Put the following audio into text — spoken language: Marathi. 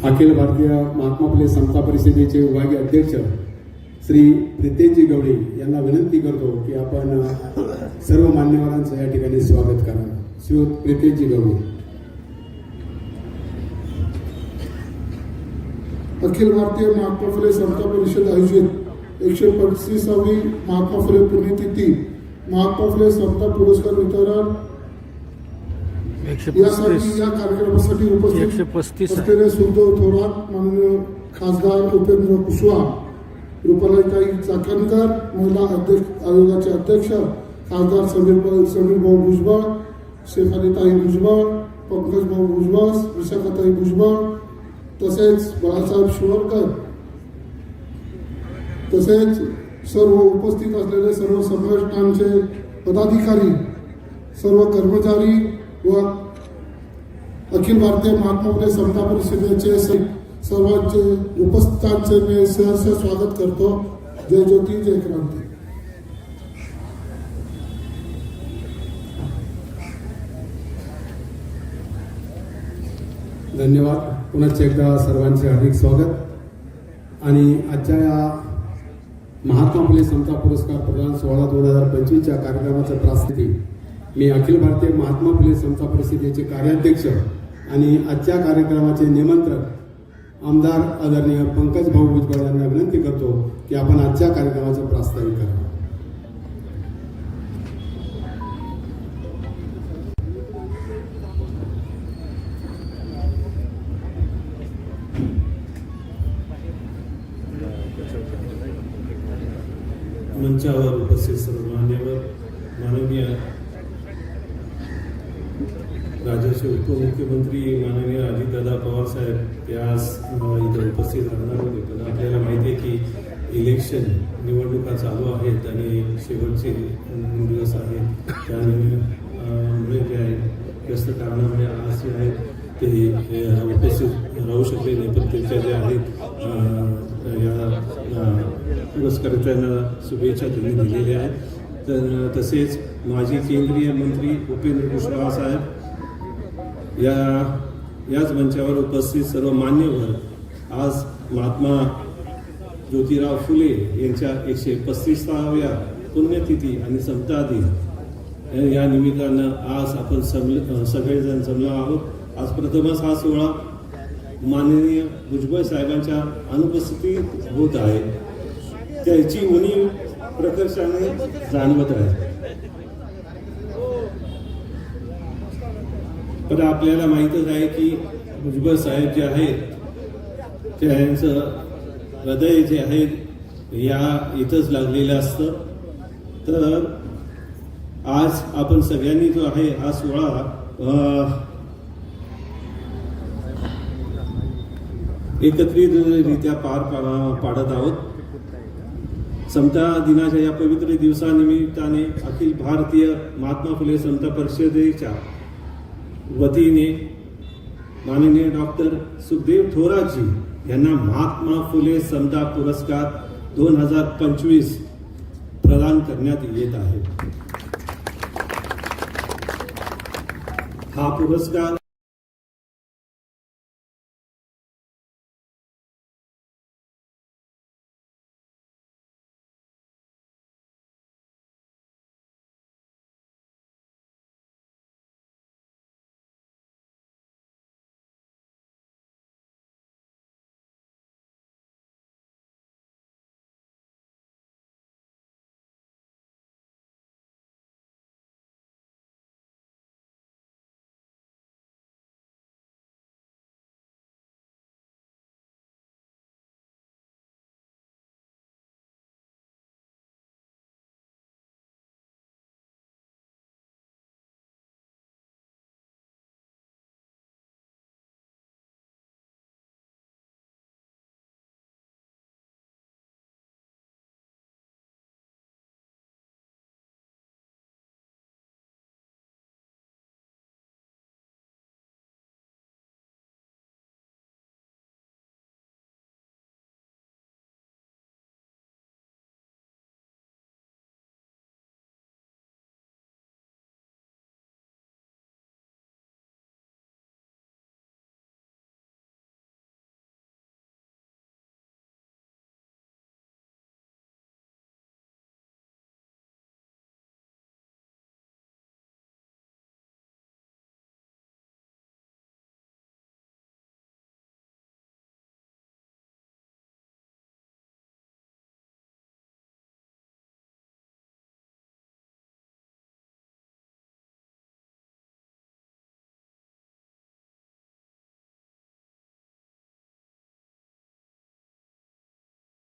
अखिल भारतीय महात्मा फुले समता परिषदेचे विभागीय अध्यक्ष श्री प्रितेशजी गवडे यांना विनंती करतो की आपण सर्व मान्यवरांचं या ठिकाणी स्वागत करावं. श्री प्रितेशजी गवडे अखिल भारतीय महात्मा फुले समता परिषद आयोजित एकशे पस्तीसावी महात्मा फुले पुण्यतिथी महात्मा फुले समता पुरस्कार वितरण एकशे यासाठी पस्तीस या कार्यक्रमासाठी एकशे उपस्थित पस्तीस आहे. असलेले सुखदेव थोरात माननीय खासदार उपेंद्र कुशवाहा रुपालाईताई चाकणकर महिला अध्यक्ष आयोगाचे अध्यक्ष खासदार समीर समीर भाऊ भुजबळ शेफालीताई भुजबळ पंकज भाऊ भुजबळ विशाखाताई भुजबळ तसेच बाळासाहेब शिवरकर तसेच सर्व उपस्थित असलेले सर्व संघटनांचे पदाधिकारी सर्व कर्मचारी व अखिल भारतीय महात्मा फुले समता परिषदेचे स- सर्वांचे उपस्थितांचे मी सहर्ष स्वागत करतो. जय ज्योती जय क्रांती. धन्यवाद. पुनश्च एकदा सर्वांचे हार्दिक स्वागत. आणि आजच्या या महात्मा फुले समता पुरस्कार प्रदान सोहळा दोन हजार पंचवीसच्या कार्यक्रमाचं प्रास्थिती. मी अखिल भारतीय महात्मा फुले समता परिषदेचे कार्याध्यक्ष आणि आजच्या कार्यक्रमाचे निमंत्रक आमदार आदरणीय पंकज भाऊ भुजबळ यांना विनंती करतो की आपण आजच्या कार्यक्रमाचं प्रास्ताविक करावं मंचावर उपस्थित सर्व मान्यवर माननीय राज्याचे उपमुख्यमंत्री माननीय अजितदादा पवार साहेब ते आज इथं उपस्थित राहणार होते. पण आपल्याला माहिती आहे की इलेक्शन निवडणुका चालू आहेत आणि शेवटचे दिवस आहेत. त्यामुळे जे आहे व्यस्त कारणामुळे आज जे आहेत ते उपस्थित राहू शकले नाही. पण त्यांच्या जे आहेत या पुरस्कर्त्यांना शुभेच्छा त्यांनी दिलेल्या आहेत. तर तसेच माजी केंद्रीय मंत्री उपेंद्र कुशवाहा साहेब या याच मंचावर उपस्थित सर्व मान्यवर आज महात्मा ज्योतिराव फुले यांच्या एकशे पस्तीसाव्या पुण्यतिथी आणि समता दिन या निमित्तानं आज आपण समल सगळेजण जमलो आहोत. आज प्रथमच हा सोहळा माननीय भुजबळ साहेबांच्या अनुपस्थितीत होत आहे. त्याची उणीव प्रकर्षाने जाणवत आहे. तर आपल्याला माहीतच आहे की भुजबळ साहेब जे आहेत त्यांचं हृदय जे आहे या इथंच लागलेलं असतं. तर आज आपण सगळ्यांनी जो आहे हा सोहळा एकत्रितरित्या पार पा- पाडत आहोत. समता दिनाच्या या पवित्र दिवसानिमित्ताने अखिल भारतीय महात्मा फुले समता परिषदेच्या वतीने माननीय डॉक्टर सुखदेव थोरातजी यांना महात्मा फुले समता पुरस्कार दोन हजार पंचवीस प्रदान करण्यात येत आहे. हा पुरस्कार